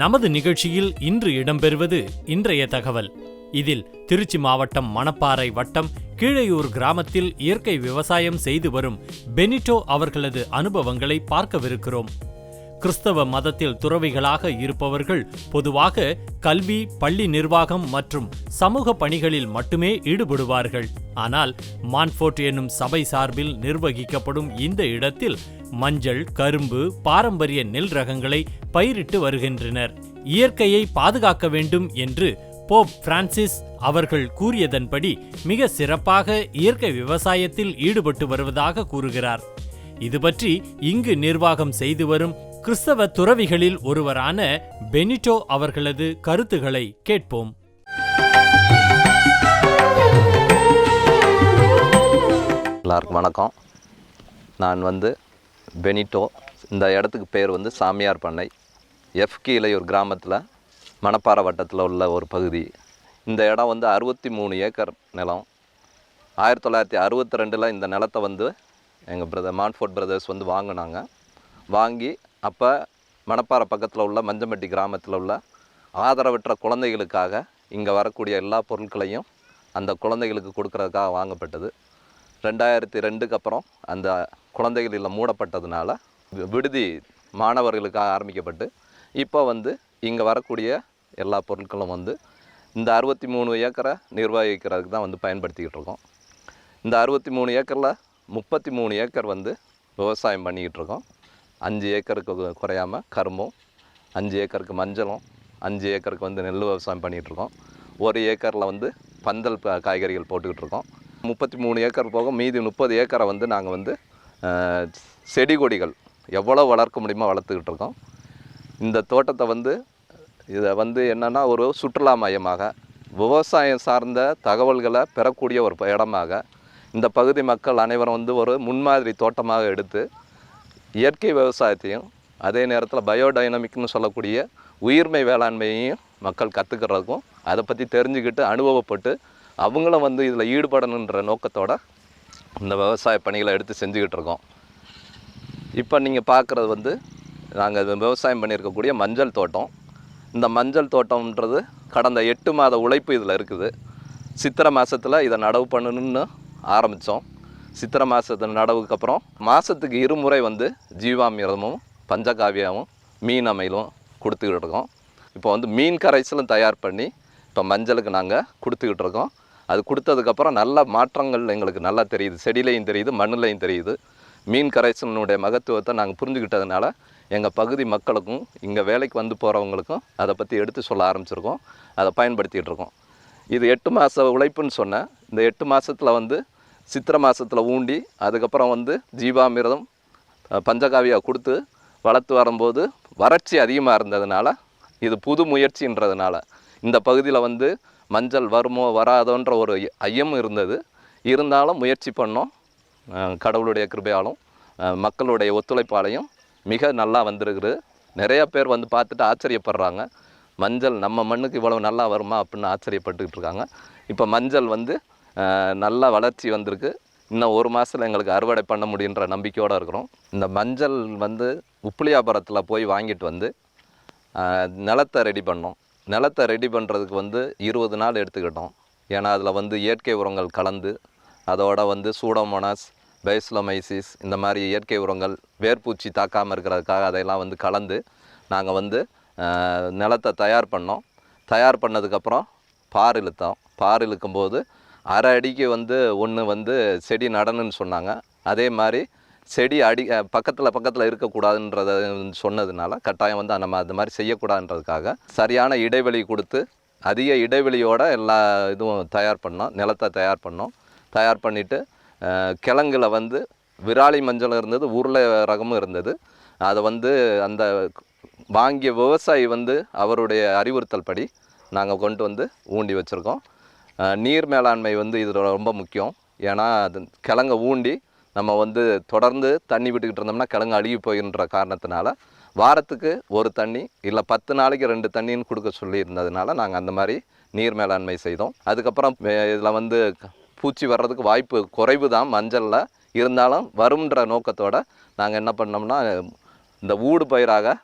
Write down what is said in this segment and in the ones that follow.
நமது நிகழ்ச்சியில் இன்று இடம்பெறுவது இன்றைய தகவல். இதில் திருச்சி மாவட்டம் மணப்பாறை வட்டம் கீழையூர் கிராமத்தில் இயற்கை விவசாயம் செய்து வரும் பெனிட்டோ அவர்களது அனுபவங்களை பார்க்கவிருக்கிறோம். கிறிஸ்தவ மதத்தில் துறவிகளாக இருப்பவர்கள் பொதுவாக கல்வி பள்ளி நிர்வாகம் மற்றும் சமூக பணிகளில் மட்டுமே ஈடுபடுவார்கள். ஆனால் மான்ஃபோர்ட் என்னும் சபை சார்பில் நிர்வகிக்கப்படும் இந்த இடத்தில் மஞ்சள் கரும்பு பாரம்பரிய நெல் ரகங்களை பயிரிட்டு வருகின்றனர். இயற்கையை பாதுகாக்க வேண்டும் என்று போப் பிரான்சிஸ் அவர்கள் கூறியதன்படி மிக சிறப்பாக இயற்கை விவசாயத்தில் ஈடுபட்டு வருவதாக கூறுகிறார். இது பற்றி இங்கு நிர்வாகம் செய்து வரும் கிறிஸ்தவ துறவிகளில் ஒருவரான பெனிட்டோ அவர்களது கருத்துகளை கேட்போம். எல்லாருக்கும் வணக்கம். நான் வந்து பெனிட்டோ. இந்த இடத்துக்கு பேர் வந்து சாமியார் பண்ணை. எஃப் கீழையூர் கிராமத்தில் மணப்பாறை வட்டத்தில் உள்ள ஒரு பகுதி. இந்த இடம் வந்து அறுபத்தி மூணு ஏக்கர் நிலம். ஆயிரத்தி தொள்ளாயிரத்தி அறுபத்தி ரெண்டில் இந்த நிலத்தை வந்து எங்கள் பிரதர் மான்ஃபோர்ட் பிரதர்ஸ் வந்து வாங்கினாங்க. வாங்கி அப்போ மணப்பாறை பக்கத்தில் உள்ள மஞ்சம்பட்டி கிராமத்தில் உள்ள ஆதரவற்ற குழந்தைகளுக்காக இங்கே வரக்கூடிய எல்லா பொருட்களையும் அந்த குழந்தைகளுக்கு கொடுக்கறதுக்காக வாங்கப்பட்டது. ரெண்டாயிரத்தி ரெண்டுக்கு அப்புறம் அந்த குழந்தைகள் இல்லை மூடப்பட்டதுனால வி- விடுதி மாணவர்களுக்காக ஆரம்பிக்கப்பட்டு இப்போ வந்து இங்கே வரக்கூடிய எல்லா பொருட்களும் வந்து இந்த அறுபத்தி மூணு ஏக்கரை நிர்வகிக்கிறதுக்கு தான் வந்து பயன்படுத்திக்கிட்டு இருக்கோம். இந்த அறுபத்தி மூணு ஏக்கரில் முப்பத்தி மூணு ஏக்கர் வந்து விவசாயம் பண்ணிக்கிட்டு இருக்கோம். அஞ்சு ஏக்கருக்கு குறையாமல் குறையாம கரும்பும் அஞ்சு ஏக்கருக்கு மஞ்சளும் அஞ்சு ஏக்கருக்கு வந்து நெல் விவசாயம் பண்ணிகிட்டு இருக்கோம். ஒரு ஏக்கரில் வந்து பந்தல் காய்கறிகள் போட்டுக்கிட்டு இருக்கோம். முப்பத்தி மூணு ஏக்கர் போக மீதி முப்பது ஏக்கரை வந்து நாங்கள் வந்து செடி கொடிகள் எவ்வளோ வளர்க்க முடியுமோ வளர்த்துக்கிட்டு இருக்கோம். இந்த தோட்டத்தை வந்து இதை வந்து என்னென்னா ஒரு சுற்றுலா மையமாக விவசாயம் சார்ந்த தகவல்களை பெறக்கூடிய ஒரு இடமாக இந்த பகுதி மக்கள் அனைவரும் வந்து ஒரு முன்மாதிரி தோட்டமாக எடுத்து இயற்கை விவசாயத்தையும் அதே நேரத்தில் பயோடைனமிக்னு சொல்லக்கூடிய உயிர்மை வேளாண்மையையும் மக்கள் கற்றுக்கிறதுக்கும் அதை பற்றி தெரிஞ்சுக்கிட்டு அனுபவப்பட்டு அவங்களும் வந்து இதில் ஈடுபடணுன்ற நோக்கத்தோடு இந்த விவசாய பணிகளை எடுத்து செஞ்சுக்கிட்டு இருக்கோம் இப்போ நீங்கள் பார்க்குறது வந்து நாங்கள் விவசாயம் பண்ணியிருக்கக்கூடிய மஞ்சள் தோட்டம். இந்த மஞ்சள் தோட்டம்ன்றது கடந்த எட்டு மாத உழைப்பு இதில் இருக்குது. சித்திரை மாதத்தில் இதை நடவு பண்ணணும்னு ஆரம்பித்தோம். சித்திரை மாதத்து நடவுக்கு அப்புறம் மாதத்துக்கு இருமுறை வந்து ஜீவாமிரதமும் பஞ்சகாவியாவும் மீன் அமைலும் கொடுத்துக்கிட்டு இருக்கோம் இப்போ வந்து மீன் கரைசலும் தயார் பண்ணி இப்போ மஞ்சளுக்கு நாங்கள் கொடுத்துக்கிட்டு இருக்கோம் அது கொடுத்ததுக்கப்புறம் நல்ல மாற்றங்கள் எங்களுக்கு நல்லா தெரியுது. செடியிலையும் தெரியுது மண்ணிலையும் தெரியுது. மீன் கரைசலினுடைய மகத்துவத்தை நாங்கள் புரிஞ்சுக்கிட்டதுனால எங்கள் பகுதி மக்களுக்கும் இங்கே வேலைக்கு வந்து போகிறவங்களுக்கும் அதை பற்றி எடுத்து சொல்ல ஆரம்பிச்சிருக்கோம். அதை பயன்படுத்திகிட்டு இருக்கோம். இது எட்டு மாத உழைப்புன்னு சொன்னேன். இந்த எட்டு மாதத்தில் வந்து சித்திரை மாதத்தில் ஊண்டி அதுக்கப்புறம் வந்து ஜீவாமிர்தம் பஞ்சகாவியாக கொடுத்து வளர்த்து வரும்போது வறட்சி அதிகமாக இருந்ததுனால இது புது முயற்சின்றதுனால இந்த பகுதியில் வந்து மஞ்சள் வருமோ வராதோன்ற ஒரு ஐயம் இருந்தது. இருந்தாலும் முயற்சி பண்ணோம். கடவுளுடைய கிருபையாலும் மக்களுடைய ஒத்துழைப்பாலையும் மிக நல்லா வந்திருக்குது. நிறைய பேர் வந்து பார்த்துட்டு ஆச்சரியப்படுறாங்க. மஞ்சள் நம்ம மண்ணுக்கு இவ்வளோ நல்லா வருமா அப்படின்னு ஆச்சரியப்பட்டுக்கிட்டு இருக்காங்க. இப்போ மஞ்சள் வந்து நல்லா நல்ல வளர்ச்சி வந்திருக்கு. இன்னும் ஒரு மாதத்தில் எங்களுக்கு அறுவடை பண்ண முடியுன்ற நம்பிக்கையோடு இருக்கிறோம். இந்த மஞ்சள் வந்து உப்புளியாபுரத்தில் போய் வாங்கிட்டு வந்து நிலத்தை ரெடி பண்ணோம். நிலத்தை ரெடி பண்ணுறதுக்கு வந்து இருபது நாள் எடுத்துக்கிட்டோம். ஏன்னா அதில் வந்து இயற்கை உரங்கள் கலந்து அதோட வந்து சூடோமோனாஸ் பைஸ்லமைசிஸ் இந்த மாதிரி இயற்கை உரங்கள் வேர்பூச்சி தாக்காமல் இருக்கிறதுக்காக அதையெல்லாம் வந்து கலந்து நாங்கள் வந்து நிலத்தை தயார் பண்ணோம். தயார் பண்ணதுக்கப்புறம் பார் இழுத்தோம். பார் இழுக்கும்போது அரை அடிக்கு வந்து ஒன்று வந்து செடி நடணும்னு சொன்னாங்க. அதே மாதிரி செடி அடி பக்கத்தில் பக்கத்தில் இருக்கக்கூடாதுன்றத சொன்னதுனால கட்டாயம் வந்து நம்ம அது மாதிரி செய்யக்கூடாதுன்றதுக்காக சரியான இடைவெளி கொடுத்து அதிக இடைவெளியோட எல்லா இதுவும் தயார் பண்ணோம் நிலத்தை தயார் பண்ணோம். தயார் பண்ணிவிட்டு கிழங்குல வந்து விராலி மஞ்சளும் இருந்தது உருளை ரகமும் இருந்தது. அதை வந்து அந்த வாங்கிய விவசாயி வந்து அவருடைய அறிவுறுத்தல் படி நாங்கள் கொண்டு வந்து ஊண்டி வச்சுருக்கோம். நீர் மேலாண்மை வந்து இதில் ரொம்ப முக்கியம். ஏன்னா அது கிழங்க ஊண்டி நம்ம வந்து தொடர்ந்து தண்ணி விட்டுக்கிட்டு இருந்தோம்னா கிழங்கு அழுகி போயின்ற காரணத்தினால வாரத்துக்கு ஒரு தண்ணி இல்லை பத்து நாளைக்கு ரெண்டு தண்ணின்னு கொடுக்க சொல்லியிருந்ததுனால நாங்கள் அந்த மாதிரி நீர் மேலாண்மை செய்தோம். அதுக்கப்புறம் இதில் வந்து பூச்சி வர்றதுக்கு வாய்ப்பு குறைவு தான் மஞ்சளில். இருந்தாலும் வரும்ன்ற நோக்கத்தோட நாங்கள் என்ன பண்ணோம்னா இந்த ஊடு பயிராக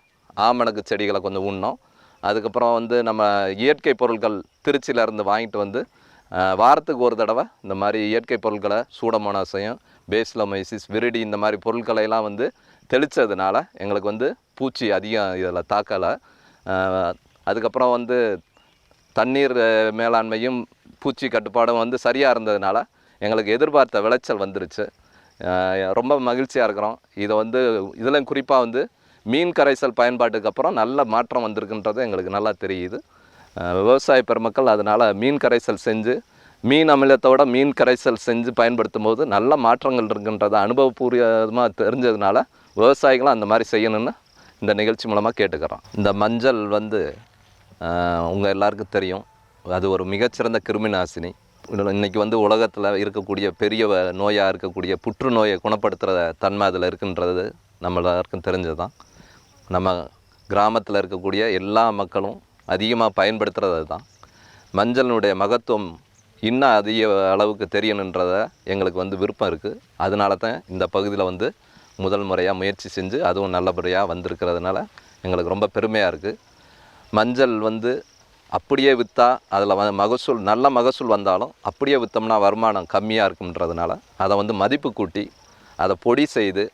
ஆமணக்கு செடிகளை கொஞ்சம் உண்ணோம். அதுக்கப்புறம் வந்து நம்ம இயற்கை பொருட்கள் திருச்சியிலேருந்து வாங்கிட்டு வந்து வாரத்துக்கு ஒரு தடவை இந்த மாதிரி இயற்கை பொருட்களை சூடமோனாசையும் பேஸ்லமைசிஸ் விரிடி இந்த மாதிரி பொருட்களையெல்லாம் வந்து தெளித்ததுனால எங்களுக்கு வந்து பூச்சி அதிகம் இதில் தாக்கலை. அதுக்கப்புறம் வந்து தண்ணீர் மேலாண்மையும் பூச்சி கட்டுப்பாடும் வந்து சரியாக இருந்ததுனால எங்களுக்கு எதிர்பார்த்த விளைச்சல் வந்துருச்சு. ரொம்ப மகிழ்ச்சியாக இருக்கிறோம். இதை வந்து இதில் குறிப்பாக வந்து மீன் கரைசல் பயன்பாட்டுக்கு அப்புறம் நல்ல மாற்றம் வந்திருக்குன்றது எங்களுக்கு நல்லா தெரியுது. விவசாய பெருமக்கள் அதனால் மீன் கரைசல் செஞ்சு மீன் அமிலத்தோட மீன் கரைசல் செஞ்சு பயன்படுத்தும் போது நல்ல மாற்றங்கள் இருக்குன்றதை அனுபவபூர்வமாக தெரிஞ்சதுனால விவசாயிகளும் அந்த மாதிரி செய்யணும்னு இந்த நிகழ்ச்சி மூலமாக கேட்டுக்கிறோம். இந்த மஞ்சள் வந்து உங்கள் எல்லாருக்கும் தெரியும். அது ஒரு மிகச்சிறந்த கிருமி நாசினி இன்றைக்கி வந்து உலகத்தில் இருக்கக்கூடிய பெரிய நோயாக இருக்கக்கூடிய புற்றுநோயை குணப்படுத்துகிற தன்மை அதில் இருக்குன்றது நம்ம எல்லாருக்கும் தெரிஞ்சது தான் நம்ம கிராமத்தில் இருக்கக்கூடிய எல்லா மக்களும் அதிகமாக பயன்படுத்துகிறது தான் மஞ்சளினுடைய மகத்துவம் இன்னும் அதிக அளவுக்கு தெரியணுன்றத எங்களுக்கு வந்து விருப்பம் இருக்குது அதனால தான் இந்த பகுதியில் வந்து முதல் முறையாக முயற்சி செஞ்சு அதுவும் நல்லபடியாக வந்திருக்கிறதுனால எங்களுக்கு ரொம்ப பெருமையாக இருக்குது மஞ்சள் வந்து அப்படியே விற்றா அதில் வ மகசூல் நல்ல மகசூல் வந்தாலும் அப்படியே விற்றோம்னா வருமானம் கம்மியாக இருக்குன்றதுனால அதை வந்து மதிப்பு கூட்டி அதை பொடி செய்து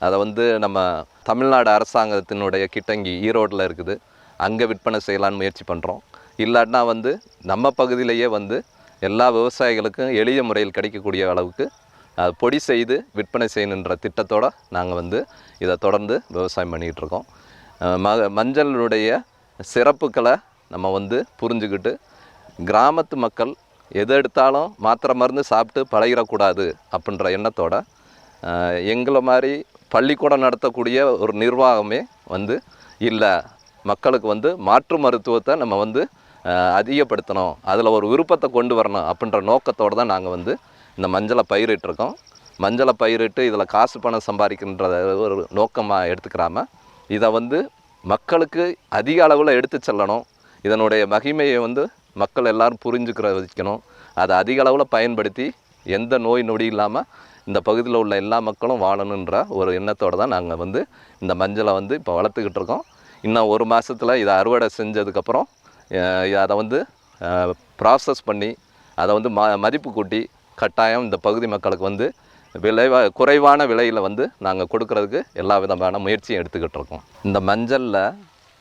அதை வந்து நம்ம தமிழ்நாடு அரசாங்கத்தினுடைய கிட்டங்கி ஈரோட்டில் இருக்குது. அங்கே விற்பனை செய்யலான்னு முயற்சி பண்ணுறோம் இல்லாட்டினா வந்து நம்ம பகுதியிலேயே வந்து எல்லா விவசாயிகளுக்கும் எளிய முறையில் கிடைக்கக்கூடிய அளவுக்கு பொடி செய்து விற்பனை செய்யணுன்ற திட்டத்தோடு நாங்கள் வந்து இதை தொடர்ந்து விவசாயம் பண்ணிகிட்ருக்கோம் ம மஞ்சளுடைய சிறப்புகளை நம்ம வந்து புரிஞ்சுக்கிட்டு கிராமத்து மக்கள் எது எடுத்தாலும் மாத்திரை மருந்து சாப்பிட்டு பழகிடக்கூடாது அப்படின்ற எண்ணத்தோட எங்களை மாதிரி பள்ளிக்கூடம் நடத்தக்கூடிய ஒரு நிர்வாகமே வந்து இல்லை. மக்களுக்கு வந்து மாற்று மருத்துவத்தை நம்ம வந்து அதிகப்படுத்தணும். அதில் ஒரு விருப்பத்தை கொண்டு வரணும் அப்படின்ற நோக்கத்தோடு தான் நாங்கள் வந்து இந்த மஞ்சளை பயிரிட்டிருக்கோம் மஞ்சளை பயிரிட்டு இதில் காசு பணம் சம்பாதிக்கின்றத ஒரு நோக்கமாக எடுத்துக்கிறாமல் இதை வந்து மக்களுக்கு அதிக அளவில் எடுத்து செல்லணும். இதனுடைய மகிமையை வந்து மக்கள் எல்லாரும் புரிஞ்சுக்கிற வைக்கணும். அதை அதிக அளவில் பயன்படுத்தி எந்த நோய் நொடி இல்லாமல் இந்த பகுதியில் உள்ள எல்லா மக்களும் வாழணுன்ற ஒரு எண்ணத்தோடு தான் நாங்கள் வந்து இந்த மஞ்சளை வந்து இப்போ வளர்த்துக்கிட்டு இருக்கோம். இன்னும் ஒரு மாதத்தில் இதை அறுவடை செஞ்சதுக்கப்புறம் அதை வந்து ப்ராசஸ் பண்ணி அதை வந்து ம மதிப்பு கூட்டி கட்டாயம் இந்த பகுதி மக்களுக்கு வந்து விளைவா குறைவான விலையில் வந்து நாங்கள் கொடுக்கறதுக்கு எல்லா விதமான முயற்சியும் எடுத்துக்கிட்டு இருக்கோம். இந்த மஞ்சளில்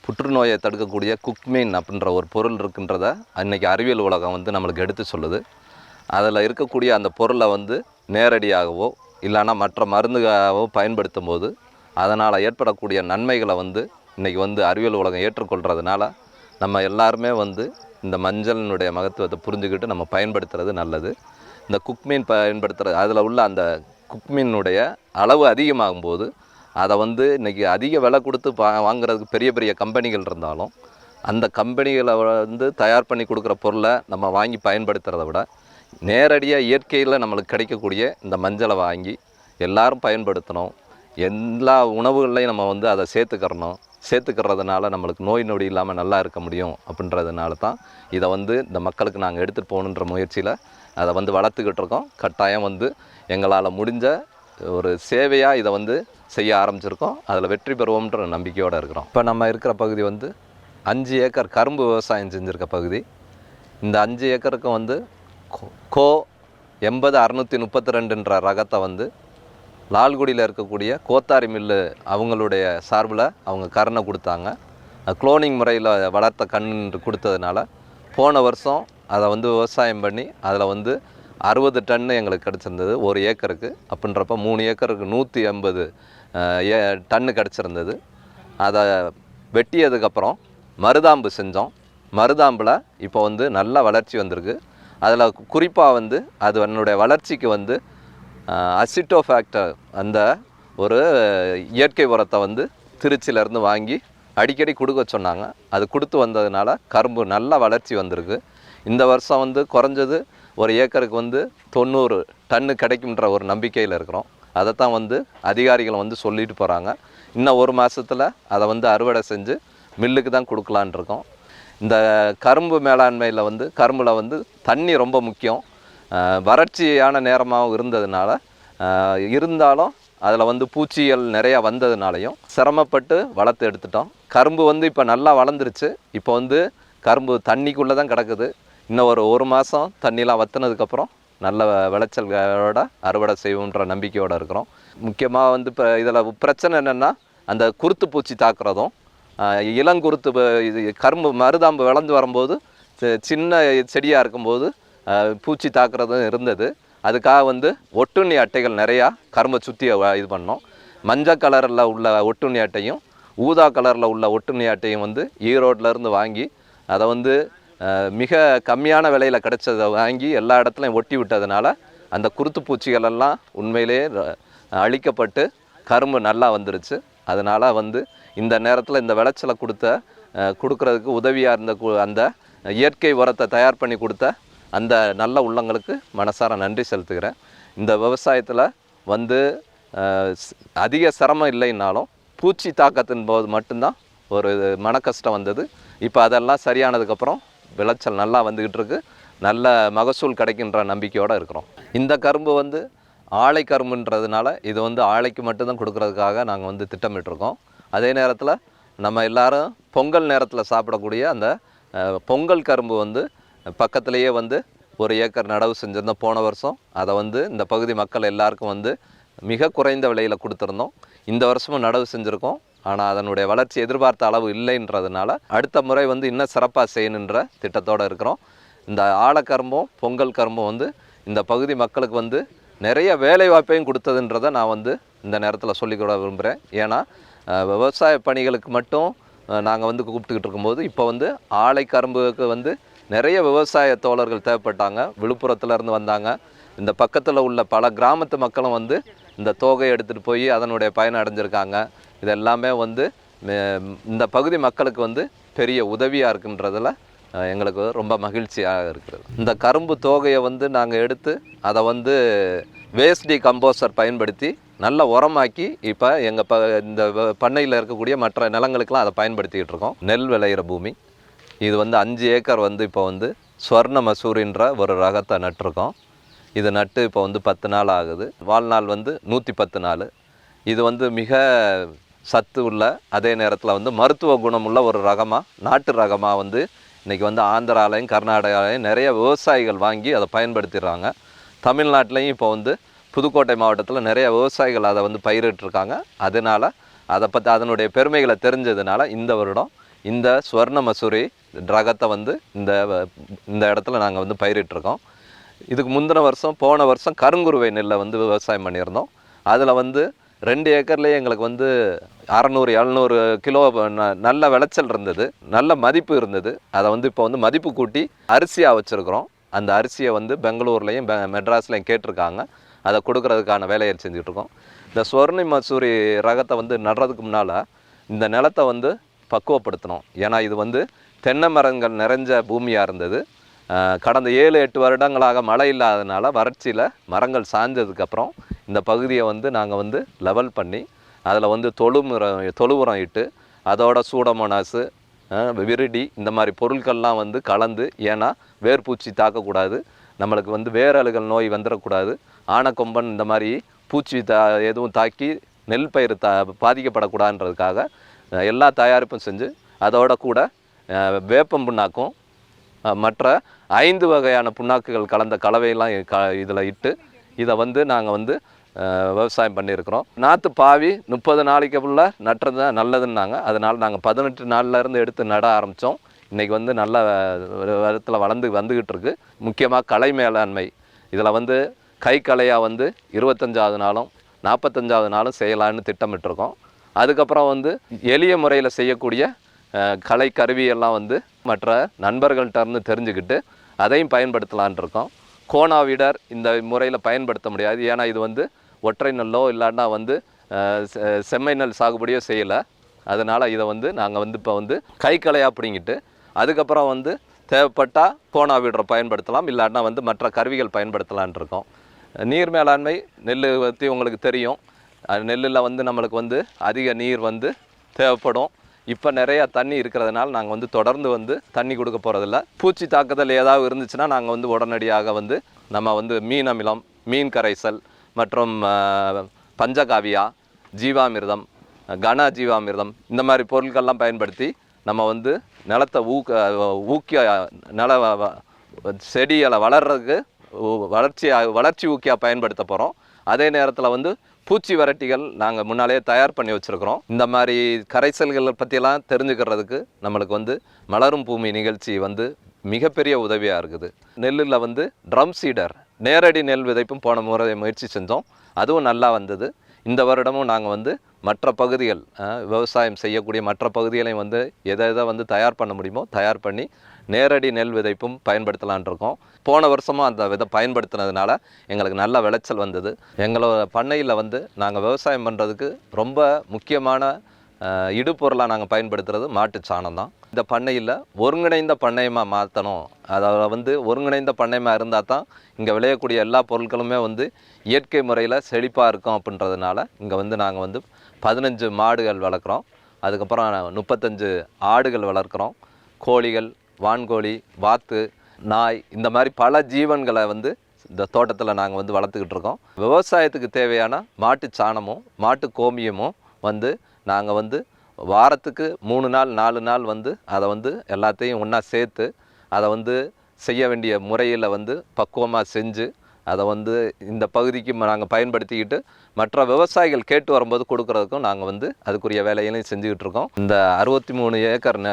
புற்றுநோயை தடுக்கக்கூடிய குக்மீன் அப்படின்ற ஒரு பொருள் இருக்குன்றத அன்றைக்கி அறிவியல் உலகம் வந்து நம்மளுக்கு எடுத்து சொல்லுது. அதில் இருக்கக்கூடிய அந்த பொருளை வந்து நேரடியாகவோ இல்லைன்னா மற்ற மருந்துகாகவோ பயன்படுத்தும் போது அதனால் ஏற்படக்கூடிய நன்மைகளை வந்து இன்றைக்கி வந்து அறிவியல் உலகம் ஏற்றுக்கொள்கிறதுனால நம்ம எல்லாருமே வந்து இந்த மஞ்சளினுடைய மகத்துவத்தை புரிஞ்சுக்கிட்டு நம்ம பயன்படுத்துறது நல்லது. இந்த குக்மீன் பயன்படுத்துகிற அதில் உள்ள அந்த குக்மீனுடைய அளவு அதிகமாகும் போது அதை வந்து இன்றைக்கி அதிக விலை கொடுத்து பா வாங்குறதுக்கு பெரிய பெரிய கம்பெனிகள் இருந்தாலும் அந்த கம்பெனிகளை வந்து தயார் பண்ணி கொடுக்குற பொருளை நம்ம வாங்கி பயன்படுத்துகிறத விட நேரடியாக இயற்கையில் நம்மளுக்கு கிடைக்கக்கூடிய இந்த மஞ்சளை வாங்கி எல்லாரும் பயன்படுத்தணும். எல்லா உணவுகள்லையும் நம்ம வந்து அதை சேர்த்துக்கிறணும். சேர்த்துக்கிறதுனால நம்மளுக்கு நோய் நொடி இல்லாமல் நல்லா இருக்க முடியும் அப்படின்றதுனால தான் இதை வந்து இந்த மக்களுக்கு நாங்கள் எடுத்துகிட்டு போகணுன்ற முயற்சியில் அதை வந்து வளர்த்துக்கிட்டு இருக்கோம். கட்டாயம் வந்து எங்களால் முடிஞ்ச ஒரு சேவையாக இதை வந்து செய்ய ஆரம்பிச்சிருக்கோம். அதில் வெற்றி பெறுவோம்ன்ற நம்பிக்கையோடு இருக்கிறோம். இப்போ நம்ம இருக்கிற பகுதி வந்து அஞ்சு ஏக்கர் கரும்பு விவசாயம் செஞ்சுருக்க பகுதி. இந்த அஞ்சு ஏக்கருக்கும் வந்து கோ- கோ எண்பது அறுநூற்றி முப்பத்தி ரெண்டுன்ற ரகத்தை வந்து லால்குடியில் இருக்கக்கூடிய கோத்தாரி மில்லு அவங்களுடைய சார்பில் அவங்க கரணை கொடுத்தாங்க. குளோனிங் முறையில் வளர்த்த கண் கொடுத்ததுனால போன வருஷம் அதை வந்து விவசாயம் பண்ணி அதில் வந்து அறுபது டன்னு எங்களுக்கு கிடச்சிருந்தது ஒரு ஏக்கருக்கு. அப்படின்றப்ப மூணு ஏக்கருக்கு நூற்றி எண்பது ஏ டன்னு கிடச்சிருந்தது. அதை வெட்டியதுக்கப்புறம் மருதாம்பு செஞ்சோம். மருதாம்பில் இப்போ வந்து நல்ல வளர்ச்சி வந்திருக்கு. அதில் குறிப்பாக வந்து அது என்னுடைய வளர்ச்சிக்கு வந்து அசிட்டோ ஃபேக்டர் அந்த ஒரு இயற்கை உரத்தை வந்து திருச்சியிலேருந்து வாங்கி அடிக்கடி கொடுக்க சொன்னாங்க. அது கொடுத்து வந்ததுனால கரும்பு நல்ல வளர்ச்சி வந்திருக்கு. இந்த வருஷம் வந்து குறைஞ்சது ஒரு ஏக்கருக்கு வந்து தொண்ணூறு டன்னு கிடைக்கும்ன்ற ஒரு நம்பிக்கையில் இருக்கிறோம். அதை தான் வந்து அதிகாரிகள் வந்து சொல்லிட்டு போகிறாங்க இன்னும் ஒரு மாதத்தில் அதை வந்து அறுவடை செஞ்சு மில்லுக்கு தான் கொடுக்கலான் இருக்கோம். இந்த கரும்பு மேலாண்மையில் வந்து கரும்பில் வந்து தண்ணி ரொம்ப முக்கியம். வறட்சியான நேரமாகவும் இருந்ததுனால இருந்தாலும் அதில் வந்து பூச்சிகள் நிறையா வந்ததுனாலையும் சிரமப்பட்டு வளர்த்து எடுத்துட்டோம். கரும்பு வந்து இப்போ நல்லா வளர்ந்துருச்சு. இப்போ வந்து கரும்பு தண்ணிக்குள்ளே தான் கிடக்குது. இன்னும் ஒரு ஒரு மாதம் தண்ணிலாம் வத்துனதுக்கப்புறம் நல்ல விளைச்சல்களோட அறுவடை செய்வோன்ற நம்பிக்கையோடு இருக்கிறோம். முக்கியமாக வந்து இப்போ இதில் பிரச்சனை என்னென்னா அந்த குருத்து பூச்சி தாக்குறதும் இளங்குருத்து இது கரும்பு மருதாம்பு விளைஞ்சு வரும்போது சின்ன செடியாக இருக்கும்போது பூச்சி தாக்குறதும் இருந்தது. அதுக்காக வந்து ஒட்டுண்ணி அட்டைகள் நிறையா கரும்பை சுற்றி இது பண்ணோம். மஞ்சள் கலரில் உள்ள ஒட்டுண்ணி அட்டையும் ஊதா கலரில் உள்ள ஒட்டுண்ணி அட்டையும் வந்து ஈரோட்லருந்து வாங்கி அதை வந்து மிக கம்மியான விலையில் கிடைச்சதை வாங்கி எல்லா இடத்துலையும் ஒட்டி விட்டதுனால அந்த குருத்து பூச்சிகளெல்லாம் உண்மையிலே அழிக்கப்பட்டு கரும்பு நல்லா வந்துருச்சு. அதனால் வந்து இந்த நேரத்தில் இந்த விளைச்சலை கொடுத்த கொடுக்குறதுக்கு கொடுக்கறதுக்கு உதவியாக இருந்த கு- அந்த இயற்கை உரத்தை தயார் பண்ணி கொடுத்த அந்த நல்ல உள்ளங்களுக்கு மனசார நன்றி செலுத்துகிறேன். இந்த விவசாயத்தில் வந்து அதிக சிரமம் இல்லைன்னாலும் பூச்சி தாக்கத்தின் போது மட்டும்தான் ஒரு மன கஷ்டம் வந்தது. இப்போ அதெல்லாம் சரியானதுக்கப்புறம் விளைச்சல் நல்லா வந்துக்கிட்டு இருக்கு நல்ல மகசூல் கிடைக்கின்ற நம்பிக்கையோடு இருக்கிறோம். இந்த கரும்பு வந்து ஆலை கரும்புன்றதுனால இது வந்து ஆலைக்கு மட்டும்தான் கொடுக்கறதுக்காக நாங்கள் வந்து திட்டமிட்டிருக்கோம். அதே நேரத்தில் நம்ம எல்லாரும் பொங்கல் நேரத்தில் சாப்பிடக்கூடிய அந்த பொங்கல் கரும்பு வந்து பக்கத்துலேயே வந்து ஒரு ஏக்கர் நடவு செஞ்சுருந்தோம். போன வருஷம் அதை வந்து இந்த பகுதி மக்கள் எல்லாருக்கும் வந்து மிக குறைந்த விலையில் கொடுத்துருந்தோம். இந்த வருஷமும் நடவு செஞ்சுருக்கோம். ஆனால் அதனுடைய வளர்ச்சி எதிர்பார்த்த அளவு இல்லைன்றதுனால அடுத்த முறை வந்து இன்னும் சிறப்பாக செய்யணுன்ற திட்டத்தோடு இருக்கிறோம். இந்த ஆழக்கரும்பும் பொங்கல் கரும்பும் வந்து இந்த பகுதி மக்களுக்கு வந்து நிறைய வேலைவாய்ப்பையும் கொடுத்ததுன்றதை நான் வந்து இந்த நேரத்தில் சொல்லிக்கூட விரும்புகிறேன் ஏன்னா விவசாய பணிகளுக்கு மட்டும் நாங்கள் வந்து கூப்பிட்டுக்கிட்டு இருக்கும்போது இப்போ வந்து ஆலை கரும்புக்கு வந்து நிறைய விவசாய தோழர்கள் தேவைப்பட்டாங்க. விழுப்புரத்துலேருந்து வந்தாங்க. இந்த பக்கத்தில் உள்ள பல கிராமத்து மக்களும் வந்து இந்த தோகையை எடுத்துகிட்டு போய் அதனுடைய பயன் அடைஞ்சிருக்காங்க. இது எல்லாமே வந்து மே- இந்த பகுதி மக்களுக்கு வந்து பெரிய உதவியாக இருக்குன்றதில் எங்களுக்கு ரொம்ப மகிழ்ச்சியாக இருக்கிறது. இந்த கரும்பு தோகையை வந்து நாங்கள் எடுத்து அதை வந்து வேஸ்டி கம்போஸ்டர் பயன்படுத்தி நல்ல உரமாக்கி இப்போ எங்கள் ப இந்த பண்ணையில் இருக்கக்கூடிய மற்ற நிலங்களுக்கெல்லாம் அதை பயன்படுத்திக்கிட்டு இருக்கோம். நெல் விளையிற பூமி இது வந்து அஞ்சு ஏக்கர் வந்து இப்போ வந்து ஸ்வர்ண மசூரின்ற ஒரு ரகத்தை நட்டிருக்கோம். இது நட்டு இப்போ வந்து பத்து நாள் ஆகுது. வாழ்நாள் வந்து நூற்றி பத்து நாள். இது வந்து மிக சத்து உள்ள அதே நேரத்தில் வந்து மருத்துவ குணமுள்ள ஒரு ரகமாக நாட்டு ரகமாக வந்து இன்றைக்கி வந்து ஆந்திராலையும் கர்நாடகாலையும் நிறைய விவசாயிகள் வாங்கி அதை பயன்படுத்திடுறாங்க. தமிழ்நாட்டிலையும் இப்போ வந்து புதுக்கோட்டை மாவட்டத்தில் நிறைய விவசாயிகள் அதை வந்து பயிரிட்டிருக்காங்க. அதனால் அதை பற்றி அதனுடைய பெருமைகளை தெரிஞ்சதுனால இந்த வருடம் இந்த ஸ்வர்ண மசூரி ரகத்தை வந்து இந்த இந்த இடத்துல நாங்கள் வந்து பயிரிட்டிருக்கோம். இதுக்கு முந்தின வருஷம் போன வருஷம் கருங்குருவை நெல்லை வந்து விவசாயம் பண்ணியிருந்தோம். அதில் வந்து ரெண்டு ஏக்கர்லேயே எங்களுக்கு வந்து அறநூறு எழுநூறு கிலோ நல்ல விளைச்சல் இருந்தது. நல்ல மதிப்பு இருந்தது. அதை வந்து இப்போ வந்து மதிப்பு கூட்டி அரிசியாக வச்சுருக்குறோம். அந்த அரிசியை வந்து பெங்களூர்லேயும் பெ மெட்ராஸ்லையும் கேட்டிருக்காங்க. அதை கொடுக்கறதுக்கான வேலையை செஞ்சுட்ருக்கோம் இந்த ஸ்வர்ணி மசூரி ரகத்தை வந்து நடுறதுக்கு முன்னால் இந்த நிலத்தை வந்து பக்குவப்படுத்தணும். ஏன்னா இது வந்து தென்னை மரங்கள் நிறைஞ்ச பூமியாக இருந்தது. கடந்த ஏழு எட்டு வருடங்களாக மழை இல்லாதனால வறட்சியில் மரங்கள் சாய்ஞ்சதுக்கப்புறம் இந்த பகுதியை வந்து நாங்கள் வந்து லெவல் பண்ணி அதில் வந்து தொழு உரம் தொழு உரம் இட்டு அதோட சூடமோனாசு விருடி இந்த மாதிரி பொருட்கள்லாம் வந்து கலந்து ஏன்னா வேர்பூச்சி தாக்கக்கூடாது. நம்மளுக்கு வந்து வேரழுகல் நோய் வந்துடக்கூடாது ஆனக்கொம்பன் இந்த மாதிரி பூச்சி தா எதுவும் தாக்கி நெல் பயிர் தா பாதிக்கப்படக்கூடாதுன்றதுக்காக எல்லா தயாரிப்பும் செஞ்சு அதோட கூட வேப்பம் புண்ணாக்கும். மற்ற ஐந்து வகையான புண்ணாக்குகள் கலந்த கலவையெல்லாம் க இதில் இட்டு இதை வந்து நாங்கள் வந்து விவசாயம் பண்ணியிருக்கிறோம். நாற்று பாவி முப்பது நாளைக்குள்ள நட்டுறது தான் நல்லதுன்னாங்க. அதனால் நாங்கள் பதினெட்டு நாள்ல இருந்து எடுத்து நட ஆரம்பித்தோம் இன்றைக்கி வந்து நல்ல விதத்தில் வளர்ந்து வந்துக்கிட்டு இருக்கு. முக்கியமாக கலை மேலாண்மை. இதில் வந்து கை கலையாக வந்து இருபத்தஞ்சாவது நாளும் நாற்பத்தஞ்சாவது நாளும் செய்யலான்னு திட்டமிட்டிருக்கோம். அதுக்கப்புறம் வந்து எளிய முறையில் செய்யக்கூடிய கலை கருவியெல்லாம் வந்து மற்ற நண்பர்கள்ட்ட இருந்து தெரிஞ்சுக்கிட்டு அதையும் பயன்படுத்தலான் இருக்கோம். கோணாவிடர் இந்த முறையில் பயன்படுத்த முடியாது. ஏன்னா இது வந்து ஒற்றை நெல்லோ இல்லைன்னா வந்து செ- செம்மை நெல் சாகுபடியோ செய்யலை. அதனால் இதை வந்து நாங்கள் வந்து இப்போ வந்து கைக்கலை அப்படிங்கிட்டு அதுக்கப்புறம் வந்து தேவைப்பட்டால் கோணாவிடரை பயன்படுத்தலாம். இல்லாட்டினா வந்து மற்ற கருவிகள் பயன்படுத்தலான் இருக்கோம். நீர் மேலாண்மை நெல் பற்றி உங்களுக்கு தெரியும். நெல்லில் வந்து நம்மளுக்கு வந்து அதிக நீர் வந்து தேவைப்படும். இப்போ நிறையா தண்ணி இருக்கிறதுனால நாங்கள் வந்து தொடர்ந்து வந்து தண்ணி கொடுக்க போகிறதில்ல பூச்சி தாக்குதல் ஏதாவது இருந்துச்சுன்னா நாங்கள் வந்து உடனடியாக வந்து நம்ம வந்து மீன் அமிலம் மீன் கரைசல் மற்றும் பஞ்சகாவியா ஜீவாமிர்தம் கன ஜீவாமிர்தம் இந்த மாதிரி பொருட்கள்லாம் பயன்படுத்தி நம்ம வந்து நிலத்தை ஊக்க ஊக்கிய நில செடிகளை வளர்றதுக்கு வளர்ச்சியாக வளர்ச்சி வளர்ச்சி ஊக்கியாக பயன்படுத்த போகிறோம் அதே நேரத்தில் வந்து பூச்சி வரட்டிகள் நாங்கள் முன்னாலேயே தயார் பண்ணி வச்சுருக்கிறோம். இந்த மாதிரி கரைசல்களை பற்றியெல்லாம் தெரிஞ்சுக்கிறதுக்கு நம்மளுக்கு வந்து மலரும் பூமி நிகழ்ச்சி வந்து மிகப்பெரிய உதவியாக இருக்குது. நெல்லில் வந்து ட்ரம் சீடர் நேரடி நெல் விதைப்பும் போன முறை முயற்சி செஞ்சோம். அதுவும் நல்லா வந்தது. இந்த வருடமும் நாங்கள் வந்து மற்ற பகுதிகள் விவசாயம் செய்யக்கூடிய மற்ற பகுதிகளையும் வந்து எதை எதை வந்து தயார் பண்ண முடியுமோ தயார் பண்ணி நேரடி நெல் விதைப்பும் பயன்படுத்தலான் இருக்கோம். போன வருஷமும் அந்த விதை பயன்படுத்தினதுனால எங்களுக்கு நல்ல விளைச்சல் வந்தது. எங்களோட பண்ணையில் வந்து நாங்கள் விவசாயம் பண்ணுறதுக்கு ரொம்ப முக்கியமான இடுபொருளாக நாங்கள் பயன்படுத்துறது மாட்டு சாணம் தான். இந்த பண்ணையில் ஒருங்கிணைந்த பண்ணையமாக மாற்றணும் அதாவது வந்து ஒருங்கிணைந்த பண்ணையமாக இருந்தால் தான் இங்கே விளையக்கூடிய எல்லா பொருட்களுமே வந்து இயற்கை முறையில் செழிப்பாக இருக்கும் அப்படின்றதுனால இங்கே வந்து நாங்கள் வந்து பதினஞ்சு மாடுகள் வளர்க்குறோம். அதுக்கப்புறம் முப்பத்தஞ்சு ஆடுகள் வளர்க்குறோம். கோழிகள் வான்கோழி வாத்து நாய் இந்த மாதிரி பல ஜீவன்களை வந்து இந்த தோட்டத்தில் நாங்கள் வந்து வளர்த்துக்கிட்டு இருக்கோம். விவசாயத்துக்கு தேவையான மாட்டு சாணமும் மாட்டு கோமியமும் வந்து நாங்கள் வந்து வாரத்துக்கு மூணு நாள் நாலு நாள் வந்து அதை வந்து எல்லாத்தையும் ஒன்றா சேர்த்து அதை வந்து செய்ய வேண்டிய முறையில் வந்து பக்குவமாக செஞ்சு அதை வந்து இந்த பகுதிக்கு நாங்கள் பயன்படுத்திக்கிட்டு மற்ற விவசாயிகள் கேட்டு வரும்போது கொடுக்கறதுக்கும் நாங்கள் வந்து அதுக்குரிய வேலைகளையும் செஞ்சுக்கிட்டு இருக்கோம் இந்த அறுபத்தி மூணு ஏக்கர் ந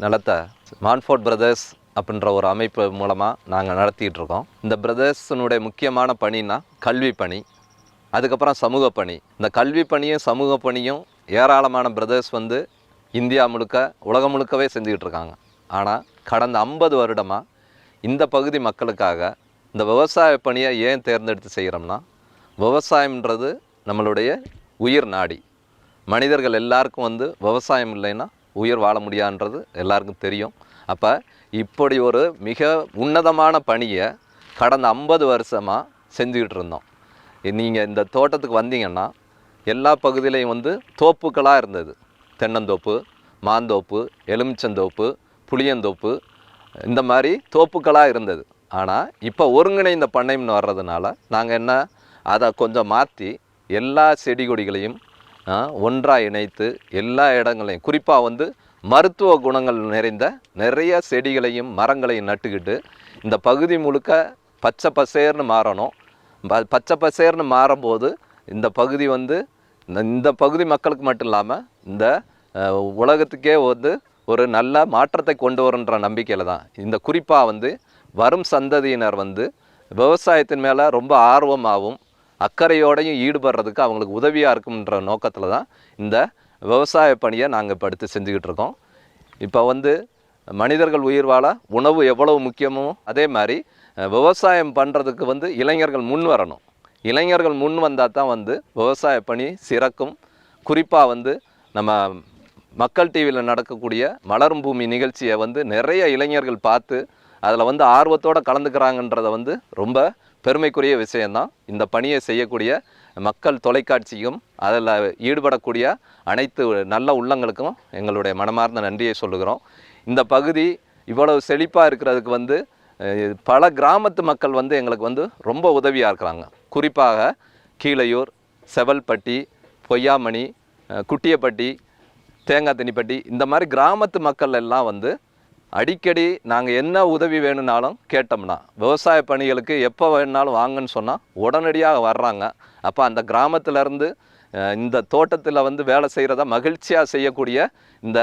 நிலத்தை மான்ஃபோர்ட் பிரதர்ஸ் அப்படின்ற ஒரு அமைப்பு மூலமாக நாங்கள் நடத்திக்கிட்டு இருக்கோம் இந்த பிரதர்ஸினுடைய முக்கியமான பணினா கல்வி பணி அதுக்கப்புறம் சமூக பணி. இந்த கல்வி பணியும் சமூக பணியும் ஏராளமான பிரதர்ஸ் வந்து இந்தியா முழுக்க உலகம் முழுக்கவே செஞ்சுக்கிட்டு இருக்காங்க ஆனால் கடந்த ஐம்பது வருடமாக இந்த பகுதி மக்களுக்காக இந்த விவசாய பணியை ஏன் தேர்ந்தெடுத்து செய்கிறோம்னா விவசாயம்ன்றது நம்மளுடைய உயிர் நாடி. மனிதர்கள் எல்லாருக்கும் வந்து விவசாயம் இல்லைன்னா உயிர் வாழ முடியான்றது எல்லாருக்கும் தெரியும். அப்போ இப்படி ஒரு மிக உன்னதமான பணியை கடந்த ஐம்பது வருஷமாக செஞ்சுக்கிட்டு இருந்தோம். நீங்கள் இந்த தோட்டத்துக்கு வந்தீங்கன்னா எல்லா பகுதியிலையும் வந்து தோப்புக்களாக இருந்தது. தென்னந்தோப்பு மாந்தோப்பு எலுமிச்சந்தோப்பு புளியந்தோப்பு இந்த மாதிரி தோப்புக்களாக இருந்தது. ஆனால் இப்போ ஒருங்கிணைந்த பண்ணைன்னு வர்றதுனால நாங்கள் என்ன அதை கொஞ்சம் மாற்றி எல்லா செடி கொடிகளையும் ஒன்றாக இணைத்து எல்லா இடங்களையும் குறிப்பாக வந்து மருத்துவ குணங்கள் நிறைந்த நிறைய செடிகளையும் மரங்களையும் நட்டுக்கிட்டு இந்த பகுதி முழுக்க பச்சை பசேர்னு மாறணும். ப- பச்சை பசேர்னு மாறும்போது இந்த பகுதி வந்து இந்த இந்த பகுதி மக்களுக்கு மட்டும் இல்லாமல் இந்த உலகத்துக்கே வந்து ஒரு நல்ல மாற்றத்தை கொண்டு வருன்ற நம்பிக்கையில் தான். இந்த குறிப்பாக வந்து வரும் சந்ததியினர் வந்து விவசாயத்தின் மேலே ரொம்ப ஆர்வமாகவும் அக்கறையோடையும் ஈடுபடுறதுக்கு அவங்களுக்கு உதவியாக இருக்கும்ன்ற நோக்கத்தில் தான் இந்த விவசாய பணியை நாங்கள் இப்போ எடுத்து செஞ்சுக்கிட்டு இருக்கோம். இப்போ வந்து மனிதர்கள் உயிர் வாழ உணவு எவ்வளவு முக்கியமோ அதே மாதிரி விவசாயம் பண்ணுறதுக்கு வந்து இளைஞர்கள் முன் வரணும். இளைஞர்கள் முன் வந்தால் தான் வந்து விவசாய பணி சிறக்கும். குறிப்பாக வந்து நம்ம மக்கள் டிவியில் நடக்கக்கூடிய மலரும் பூமி நிகழ்ச்சியை வந்து நிறைய இளைஞர்கள் பார்த்து அதில் வந்து ஆர்வத்தோடு கலந்துக்கிறாங்கன்றத வந்து ரொம்ப பெருமைக்குரிய விஷயந்தான் இந்த பணியை செய்யக்கூடிய மக்கள் தொலைக்காட்சியும் அதில் ஈடுபடக்கூடிய அனைத்து நல்ல உள்ளங்களுக்கும் எங்களுடைய மனமார்ந்த நன்றியை சொல்லுகிறோம். இந்த பகுதி இவ்வளவு செழிப்பாக இருக்கிறதுக்கு வந்து பல கிராமத்து மக்கள் வந்து எங்களுக்கு வந்து ரொம்ப உதவியாக இருக்கிறாங்க. குறிப்பாக கீழையூர் செவல்பட்டி பொய்யாமணி குட்டியப்பட்டி தேங்காய் தண்ணிப்பட்டி இந்த மாதிரி கிராமத்து மக்கள் எல்லாம் வந்து அடிக்கடி நாங்கள் என்ன உதவி வேணும்னாலும் கேட்டோம்னா விவசாய பணிகளுக்கு எப்போ வேணுனாலும் வாங்கன்னு சொன்னால் உடனடியாக வர்றாங்க. அப்போ அந்த கிராமத்திலேருந்து இந்த தோட்டத்தில் வந்து வேலை செய்கிறத மகிழ்ச்சியாக செய்யக்கூடிய இந்த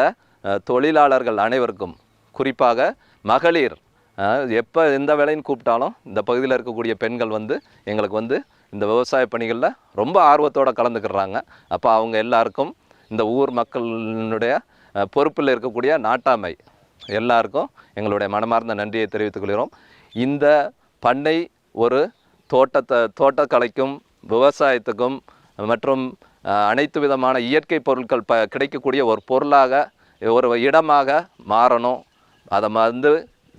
தொழிலாளர்கள் அனைவருக்கும் குறிப்பாக மகளிர் எப்போ எந்த வேலைன்னு கூப்பிட்டாலும் இந்த பகுதியில் இருக்கக்கூடிய பெண்கள் வந்து எங்களுக்கு வந்து இந்த விவசாய பணிகளில் ரொம்ப ஆர்வத்தோடு கலந்துக்கிறாங்க. அப்போ அவங்க எல்லாருக்கும் இந்த ஊர் மக்களினுடைய பொறுப்பில் இருக்கக்கூடிய நாட்டாமை எல்லாருக்கும் எங்களுடைய மனமார்ந்த நன்றியை தெரிவித்துக் கொள்கிறோம். இந்த பண்ணை ஒரு தோட்டத்தை தோட்டக்கலைக்கும் விவசாயத்துக்கும் மற்றும் அனைத்து விதமான இயற்கை பொருட்கள் ப கிடைக்கக்கூடிய ஒரு பொருளாக ஒரு இடமாக மாறணும். அதை வந்து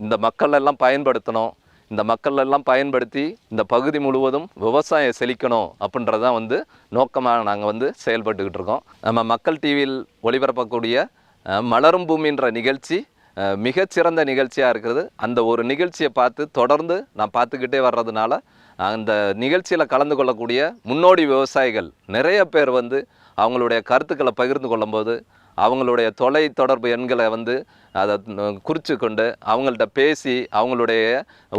இந்த மக்கள் எல்லாம் பயன்படுத்தணும். இந்த மக்கள் எல்லாம் பயன்படுத்தி இந்த பகுதி முழுவதும் விவசாயம் செழிக்கணும் அப்படின்றதான் வந்து நோக்கமாக நாங்கள் வந்து செயல்பட்டுக்கிட்டு இருக்கோம். நம்ம மக்கள் டிவியில் ஒளிபரப்பக்கூடிய மலரும் பூமின்ற நிகழ்ச்சி மிகச்சிறந்த நிகழ்ச்சியாக இருக்கிறது. அந்த ஒரு நிகழ்ச்சியை பார்த்து தொடர்ந்து நான் பார்த்துக்கிட்டே வர்றதுனால அந்த நிகழ்ச்சியில் கலந்து கொள்ளக்கூடிய முன்னோடி விவசாயிகள் நிறைய பேர் வந்து அவங்களுடைய கருத்துக்களை பகிர்ந்து கொள்ளும்போது அவங்களுடைய தொலை தொடர்பு எண்களை வந்து அதை குறித்து கொண்டு அவங்கள்ட்ட பேசி அவங்களுடைய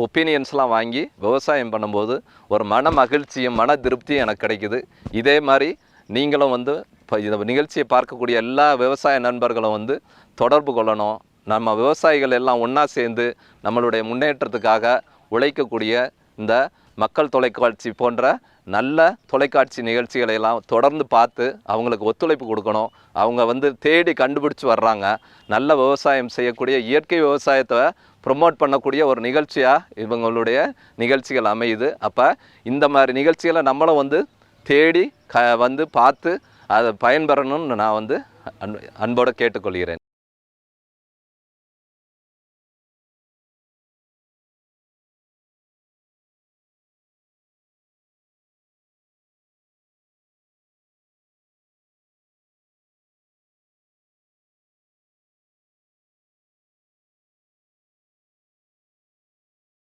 ஒப்பீனியன்ஸ்லாம் வாங்கி விவசாயம் பண்ணும்போது ஒரு மன மகிழ்ச்சியும் மன திருப்தியும் எனக்கு கிடைக்குது. இதே மாதிரி நீங்களும் வந்து இப்போ இந்த நிகழ்ச்சியை பார்க்கக்கூடிய எல்லா விவசாய நண்பர்களும் வந்து தொடர்பு கொள்ளணும். நம்ம விவசாயிகள் எல்லாம் ஒன்றா சேர்ந்து நம்மளுடைய முன்னேற்றத்துக்காக உழைக்கக்கூடிய இந்த மக்கள் தொலைக்காட்சி போன்ற நல்ல தொலைக்காட்சி நிகழ்ச்சிகளை எல்லாம் தொடர்ந்து பார்த்து அவங்களுக்கு ஒத்துழைப்பு கொடுக்கணும். அவங்க வந்து தேடி கண்டுபிடிச்சி வர்றாங்க. நல்ல விவசாயம் செய்யக்கூடிய இயற்கை விவசாயத்தை ப்ரொமோட் பண்ணக்கூடிய ஒரு நிகழ்ச்சியாக இவங்களுடைய நிகழ்ச்சிகள் அமையுது. அப்போ இந்த மாதிரி நிகழ்ச்சிகளை நம்மளும் வந்து தேடி க வந்து பார்த்து அதை பயன்பெறணும்னு நான் வந்து அன் அன்போடு கேட்டுக்கொள்கிறேன்.